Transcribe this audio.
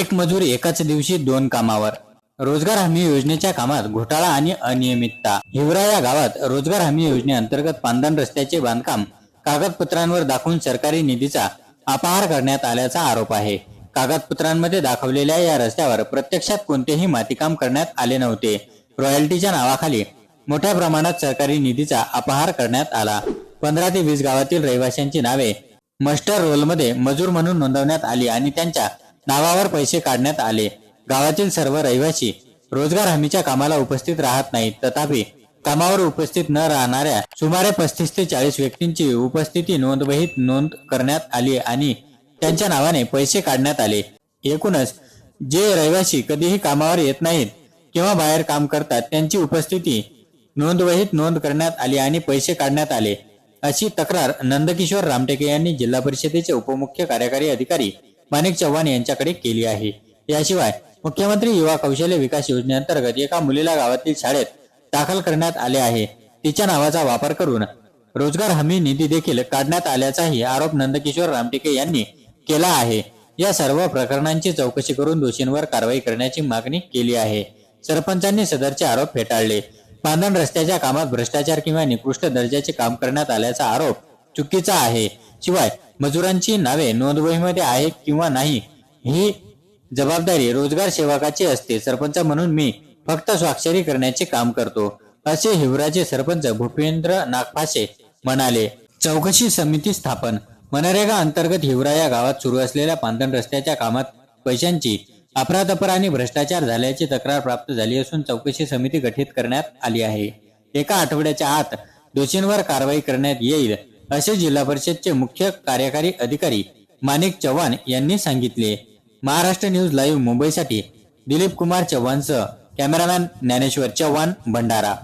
एक मजूर एकाच दिवशी दोन कामावर. रोजगार हमी योजनेच्या कामात घोटाळा आणि अनियमितता. हिवरा या गावात रोजगार हमी योजनेअंतर्गत पांदन रस्त्याचे बांधकाम कागदपत्रांवर दाखवून सरकारी निधीचा अपहार करण्यात आल्याचा आरोप आहे. कागदपत्रांमध्ये दाखवलेल्या या रस्त्यावर प्रत्यक्षात कोणतेही मातीकाम करण्यात आले नव्हते. रॉयल्टीच्या नावाखाली मोठ्या प्रमाणात सरकारी निधीचा अपहार करण्यात आला. पंधरा ते वीस गावातील रहिवाशांची नावे मस्टर रोलमध्ये मजूर म्हणून नोंदवण्यात आली आणि त्यांच्या नावावर पैसे काढण्यात आले. गावातील सर्व रहिवासी रोजगार हमीच्या कामाला उपस्थित राहत नाहीत. तथापि कामावर उपस्थित न राहणाऱ्या सुमारे पस्तीस ते चाळीस व्यक्तींची उपस्थिती नोंदवहीत नोंद करण्यात आली आणि त्यांच्या नावाने पैसे काढण्यात आले. एकूणच जे रहिवासी कधीही कामावर येत नाहीत किंवा बाहेर काम करतात त्यांची उपस्थिती नोंदवहीत नोंद करण्यात आली आणि पैसे काढण्यात आले. अशी तक्रार नंदकिशोर रामटेके यांनी जिल्हा परिषदेचे उपमुख्य कार्यकारी अधिकारी माणिक चव्हाण यांच्याकडे केली आहे. याशिवाय मुख्यमंत्री युवा कौशल्य विकास योजनेअंतर्गत एका मुलीला गावातील शाळेत दाखल करण्यात आले आहे. तिच्या नावाचा वापर करून रोजगार हमी निधी देखील काढण्यात आल्याचाही आरोप नंदकिशोर रामटेके यांनी केला आहे. या सर्व प्रकरणांची चौकशी करून दोषींवर कारवाई करण्याची मागणी केली आहे. सरपंचांनी सदरचे आरोप फेटाळले. बांधण रस्त्याच्या कामात भ्रष्टाचार किंवा निकृष्ट दर्जाचे काम करण्यात आल्याचा आरोप चुकीचा आहे. शिवाय मजुरांची नावे नोंदवहीमध्ये आहेत किंवा नाही ही जबाबदारी रोजगार सेवकाची असते. सरपंच म्हणून मी फक्त स्वाक्षरी करण्याचे काम करतो. असे हिवराचे सरपंच भूपेंद्र नागपासे म्हणाले चौकशी समिती स्थापन. मनरेगा अंतर्गत हिवरा या गावात सुरू असलेल्या पांधन रस्त्याच्या कामात पैशांची अफरातफर आणि भ्रष्टाचार झाल्याची तक्रार प्राप्त झाली असून चौकशी समिती गठीत करण्यात आली आहे. एका आठवड्याच्या आत दोषींवर कारवाई करण्यात येईल. असे जिल्हा परिषदचे मुख्य कार्यकारी अधिकारी माणिक चव्हाण यांनी सांगितले. महाराष्ट्र न्यूज लाईव्ह मुंबईसाठी दिलीप कुमार चव्हाणसह कॅमेरामॅन ज्ञानेश्वर चव्हाण भंडारा.